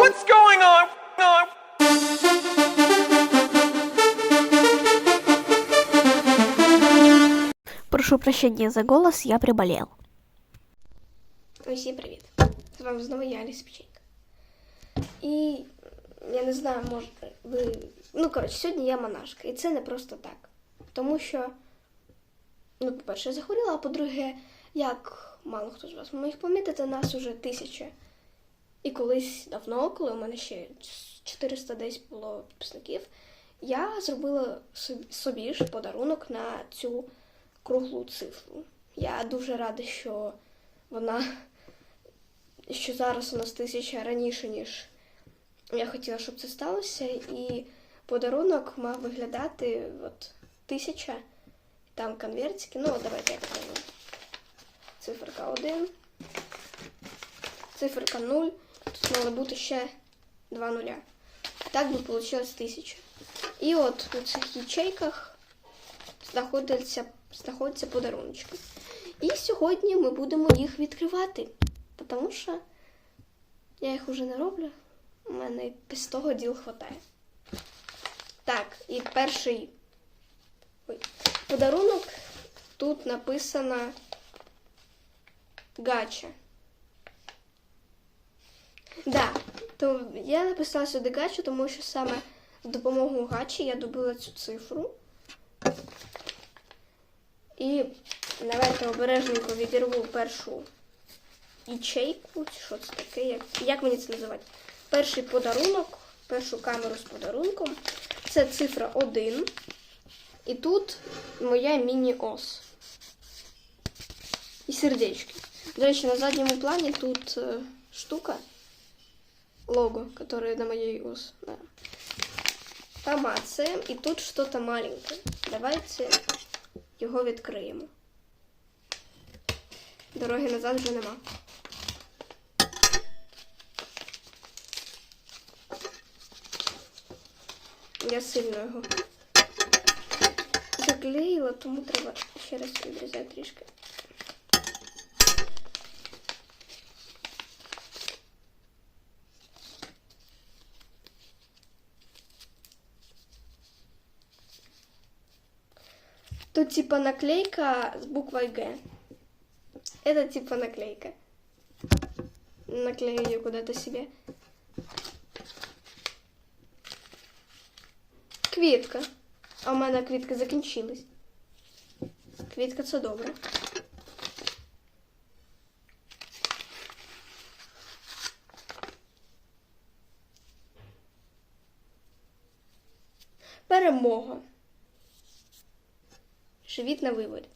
What's going on? on? Прошу прощения за голос, я приболел. Усім привіт! З вами знову я, Аліса Печенька. І я не знаю, може ви. Ну, коротше, сьогодні я монашка. І це не просто так. Тому що, ну, по-перше, я захворіла, а по-друге, як мало хто з вас міг помітити, нас уже тисяча. І колись давно, коли у мене ще 400 десь було підписників, я зробила собі, ж подарунок на цю круглу цифру. Я дуже рада, що вона що зараз у нас тисяча раніше, ніж я хотіла, щоб це сталося. І подарунок мав виглядати от тисяча, там конвертики. Ну, давайте я покажу. Циферка 1, циферка 0, тут мало бути ще два нуля. Так би вийшло тисяча. І от у цих ячейках знаходяться, знаходяться подаруночки. І сьогодні ми будемо їх відкривати, тому що я їх уже не роблю. У мене без того діл хватає. Так, і перший ой, подарунок тут написано гача. Да, то я написала сюди гачу, тому що саме з допомогою гачі я добила цю цифру. І давайте обережненько відірву першу ячейку. Що це таке? Як, як мені це називати? Перший подарунок, першу камеру з подарунком. Це цифра 1. І тут моя міні-ос. І сердечки. До на задньому плані тут е, штука. Лого, которое на моей ос. Да. Помацаем. І тут щось маленьке. Давайте його відкриємо. Дороги назад вже нема. Я сильно його заклеїла, тому треба ще раз відрізати трішки. Тут типа наклейка с буквой Г. Это типа наклейка. Наклею ее куда-то себе. Квітка. А у мене квітка закінчилась. Квітка це добре. Перемога. Живіт на виворіт.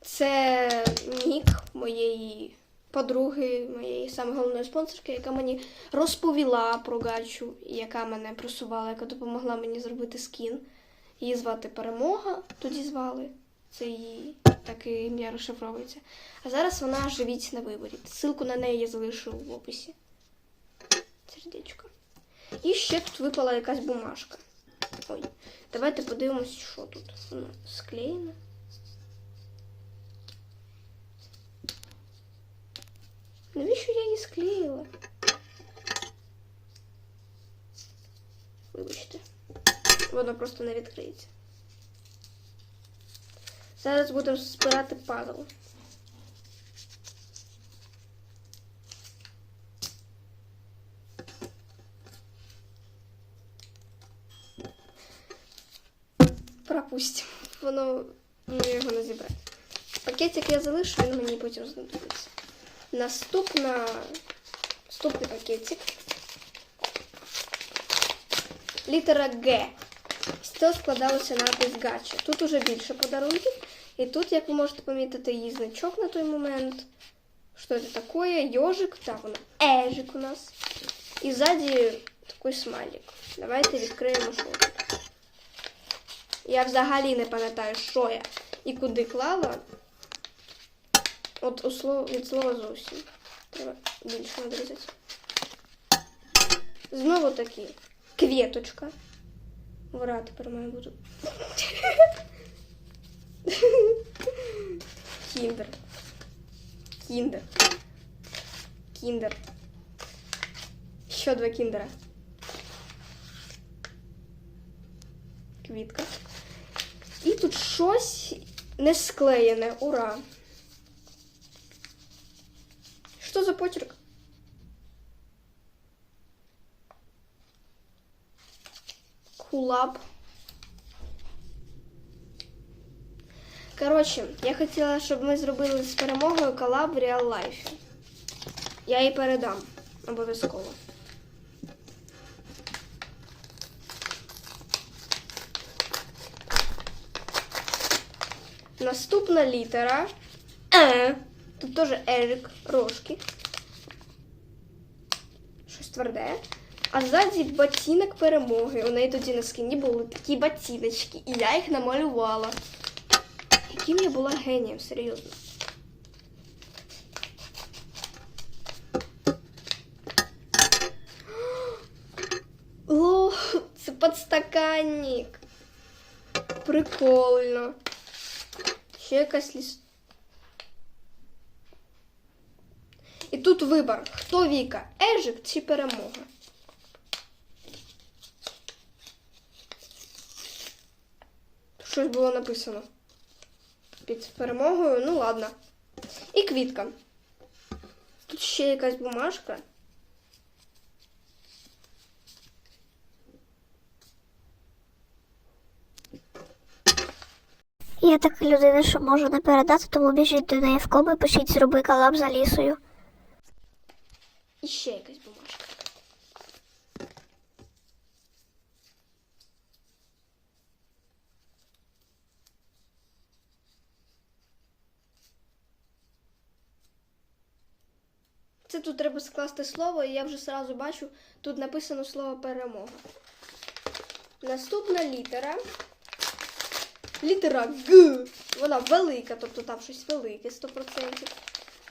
Це нік моєї подруги, моєї саме головної спонсорки, яка мені розповіла про гачу, яка мене просувала, яка допомогла мені зробити скін. Її звати Перемога, тоді звали. Це її таке ім'я розшифровується. А зараз вона живіть на виворіт. Ссылку на неї я залишу в описі. Сердечко. І ще тут випала якась бумажка. Ой, давайте подивимось, що тут. Воно склеєно. Навіщо я її склеїла? Вибачте. Воно просто не відкриється. Зараз будемо збирати пазл. Пропустимо. Воно ну, його не зібрати. Пакетик я залишу, він мені потім знадобиться. Наступна наступний пакетик. Літера Г. З цього складалося напис гача. Тут уже більше подарунків. І тут, як ви можете помітити, її значок на той момент. Що це таке? Йожик, так воно. Ежик у нас. І ззаді такий смайлик. Давайте відкриємо що. Я взагалі не пам'ятаю, що я і куди клала. От у слов... від слова зовсім. Треба більше надрізати. Знову таки квіточка. Ура, тепер має бути. Кіндер. Кіндер. Кіндер. Ще два кіндера. Квітка. І тут щось не склеєне. Ура! Що за почерк? Кулаб. Коротше, я хотіла, щоб ми зробили з перемогою колаб в реал лайфі. Я їй передам обов'язково. Наступна літера. Е. Тут теж Ерик, рожки. Тверде. А ззаді ботинок перемоги. У неї тоді на скині були такі ботиночки, і я їх намалювала. Яким я була генієм, серйозно. О, це подстаканник. Прикольно. Ще якась ліс. І тут вибір, хто Віка, Ежик чи перемога. Щось було написано. Під перемогою, ну ладно. І квітка. Тут ще якась бумажка. Я така людина, що можу не передати, тому біжіть до неї в кому і пишіть зроби колаб за лісою. І ще якась бумажка. Це тут треба скласти слово, і я вже сразу бачу, тут написано слово перемога. Наступна літера. Літера Г. Вона велика, тобто там щось велике 100%.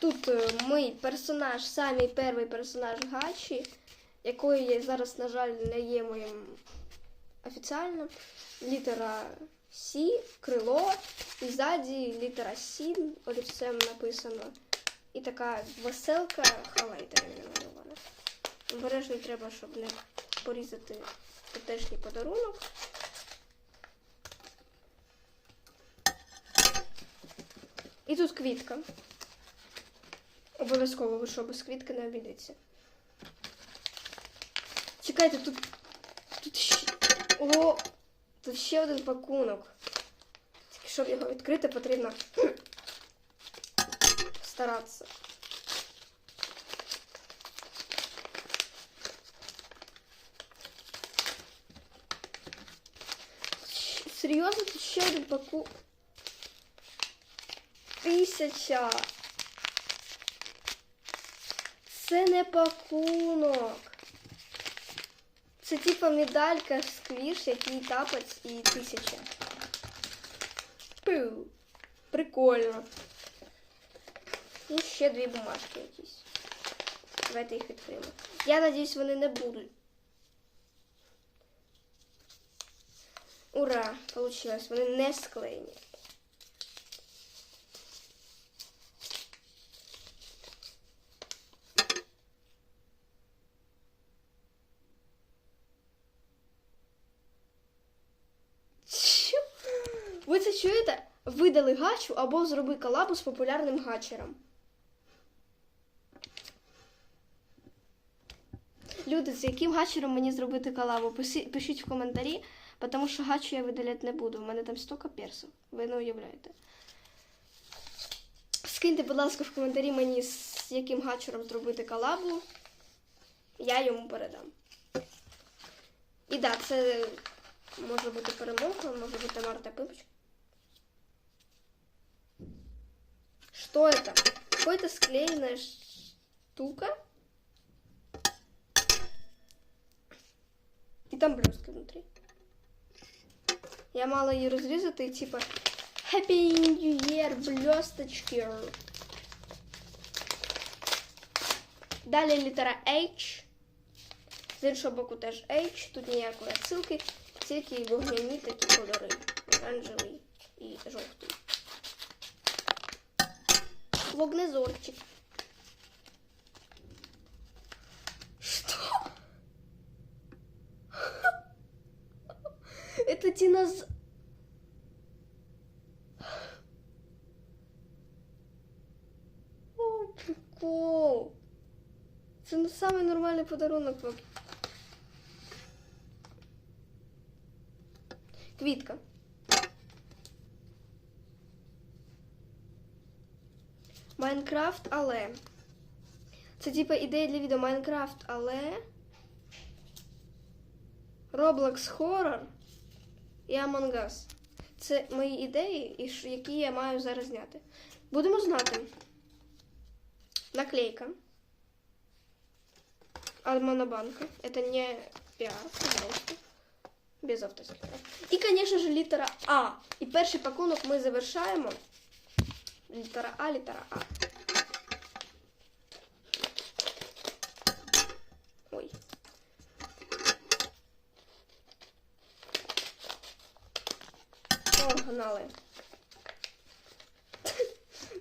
Тут е, мій персонаж, самий перший персонаж Гачі, якої зараз, на жаль, не є моїм офіціально. Літера Сі, крило, і ззаді літера Сі, олівцем написано. І така веселка хавайтерами намальована. Обережно треба, щоб не порізати теперішній подарунок. І тут квітка. Обов'язково ви що без квітки не обійдеться. Чекайте, тут. Тут ще. О! Тут ще один пакунок. Тільки щоб його відкрити, потрібно старатися. Щ- Серйозно, тут ще один паку. Тисяча. Це не пакунок. Це типа медалька сквіш, який тапець і тисяча. Пу. Прикольно. І ще дві бумажки якісь. Давайте їх відкриємо. Я надіюсь, вони не будуть. Ура! Получилось. Вони не склеєні. Ви це чуєте? Видали гачу або зроби колабу з популярним гачером. Люди, з яким гачером мені зробити колабу? Пишіть в коментарі, тому що гачу я видаляти не буду. У мене там стільки персів. Ви не уявляєте. Скиньте, будь ласка, в коментарі мені, з яким гачером зробити колабу. Я йому передам. І так, да, це може бути перемога, може бути Марта Пипочка. Что это? Какая-то склеенная штука. Там блестки внутри. Я мала її розрізати і типа Happy New Year, блесточки. Далі літера H. З іншого боку теж H. Тут ніякої отсилки, тільки вогняні такі кольори. Оранжевий і жовтий. вогнезорчик. Что? Это диноз... О, прикол. Це не самий нормальний подарунок. Квітка. Майнкрафт, але. Це типа ідея для відео Майнкрафт, але. Roblox Horror і Among Us. Це мої ідеї, які я маю зараз зняти. Будемо знати. Наклейка. От Это не пиар, пожалуйста. Без авторських прав. І, конечно же, літера А. І перший пакунок ми завершаємо. Літера А, літера А. Ой. Органали.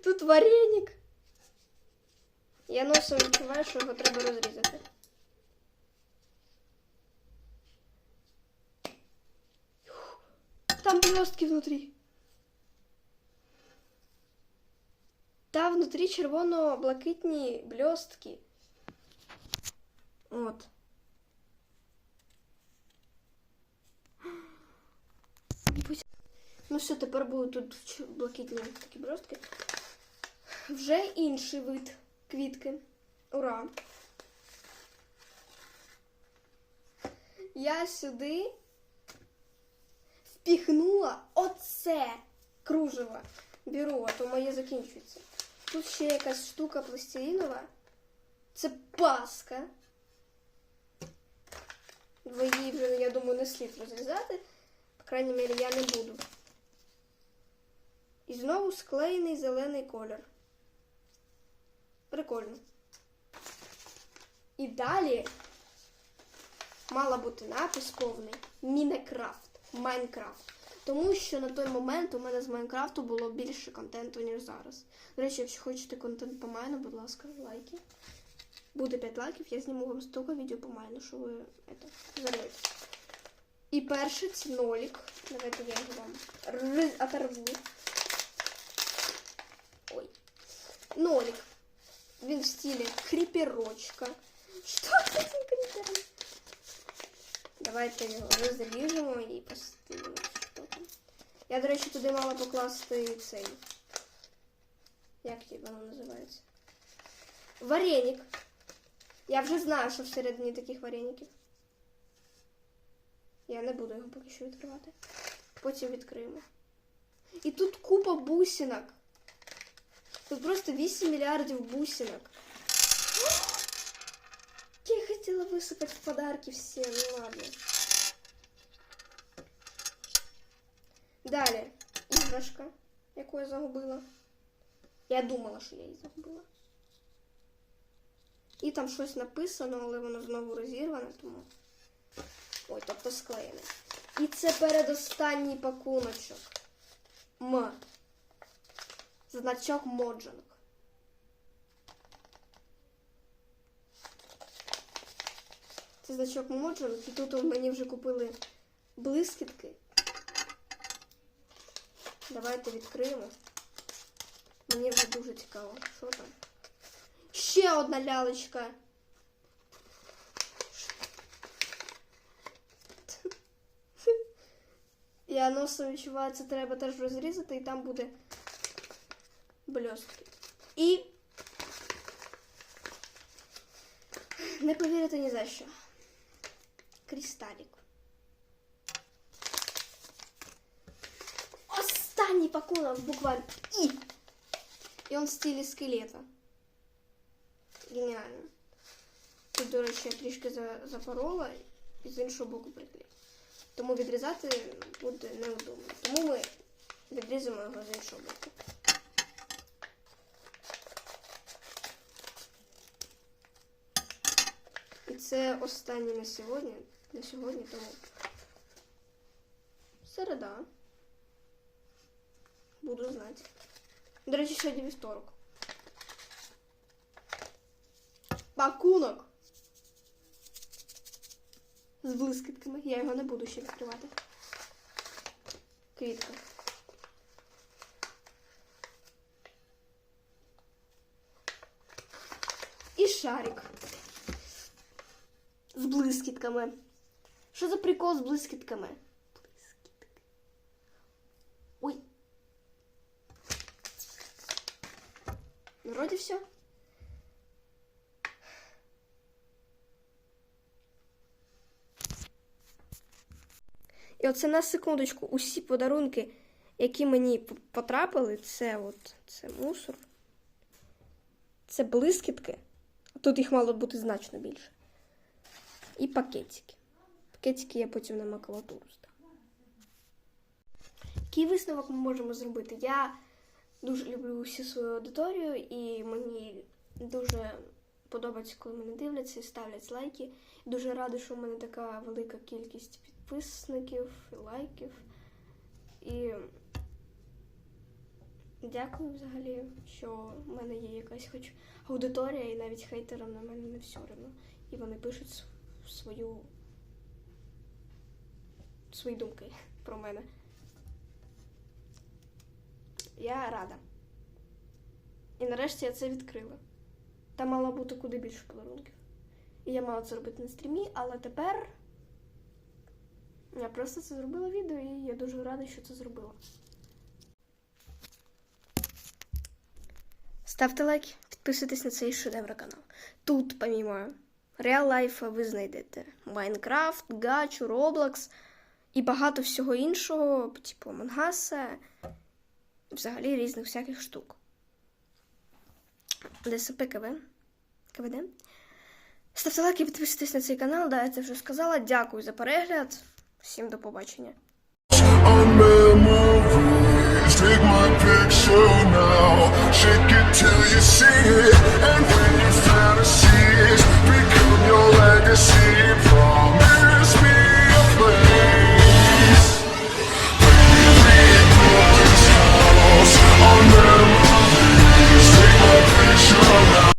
Тут вареник. Я носом відчуваю, що його треба розрізати. Там блестки внутрі. Та внутрі червоно-блакитні блістки. От. Будь- Ну що, тепер будуть тут блакитні такі блістки. Вже інший вид квітки. Ура! Я сюди впіхнула оце кружево. Беру, а то моє закінчується. Тут ще якась штука пластилінова. Це паска. Ви її я думаю, не слід розрізати. По крайній мірі, я не буду. І знову склеєний зелений колір. Прикольно. І далі мала бути напис повний Мінекрафт. Майнкрафт. Тому що на той момент у мене з Майнкрафту було більше контенту, ніж зараз. До речі, якщо хочете контент по майну, будь ласка, лайки. Буде 5 лайків, я зніму вам стільки відео по майну, що ви зарветесь. І перше це нолік. Давайте я його вам оторву. Ой. Нолик. Він в стилі кріперочка. Що це за кріпер? Давайте його розріжемо і поставимо. Що. Я, до речі, туди мала покласти цей. Як воно називається? Вареник. Я вже знаю, що всередині таких вареників. Я не буду його поки що відкривати. Потім відкриємо. І тут купа бусинок. Тут просто 8 мільярдів бусинок. Я хотіла висипати в подарки всі, ну ладно. Далі. Іграшка, яку я загубила. Я думала, що я її загубила. І там щось написано, але воно знову розірване, тому. Ой, тобто склеєне. І це передостанній пакуночок. М. Значок Моджанг. Це значок Моджанг, і тут мені вже купили блискітки. Давайте відкриємо. Мені вже дуже цікаво, що там. Ще одна лялечка. Носом відчуваю, це треба теж розрізати, і там буде блістки. І не повірите ні за що. Кристалік. Останній пакунок буквально. І. І он в стилі скелета. Геніально. Тут, до речі, я трішки за- запорола і з іншого боку приклеїла. Тому відрізати буде неудобно. Тому ми відрізаємо його з іншого боку. І це останнє на сьогодні. На сьогодні, тому середа. Буду знати. До речі, сьогодні вівторок. Пакунок. З блискітками. Я його не буду ще відкривати. Квітка. І шарик. З блискітками. Що за прикол з блискітками? Блискітки. Ой. Вроді все. І оце на секундочку усі подарунки, які мені потрапили, це от це мусор. Це блискітки. Тут їх мало бути значно більше. І пакетики. Пакетики я потім на макулатуру ставлю. Який висновок ми можемо зробити? Я дуже люблю всю свою аудиторію, і мені дуже подобається, коли мене дивляться і ставлять лайки. Дуже рада, що в мене така велика кількість підписників і лайків. І дякую взагалі, що в мене є якась хоч аудиторія, і навіть хейтерам на мене не все одно. І вони пишуть свою свої думки про мене. Я рада. І нарешті я це відкрила. Там мало бути куди більше подарунків. І я мала це робити на стрімі, але тепер я просто це зробила відео, і я дуже рада, що це зробила. Ставте лайк, підписуйтесь на цей шедевр канал. Тут, помимо реал лайфа, ви знайдете Майнкрафт, Гачу, Roblox і багато всього іншого, типу Мангаса, взагалі різних всяких штук. ДСП КВ. КВД. Ставте лайк і підписуйтесь на цей канал, да, я це вже сказала. Дякую за перегляд. Всім до побачення. Take my picture now, shake it till you see it, and see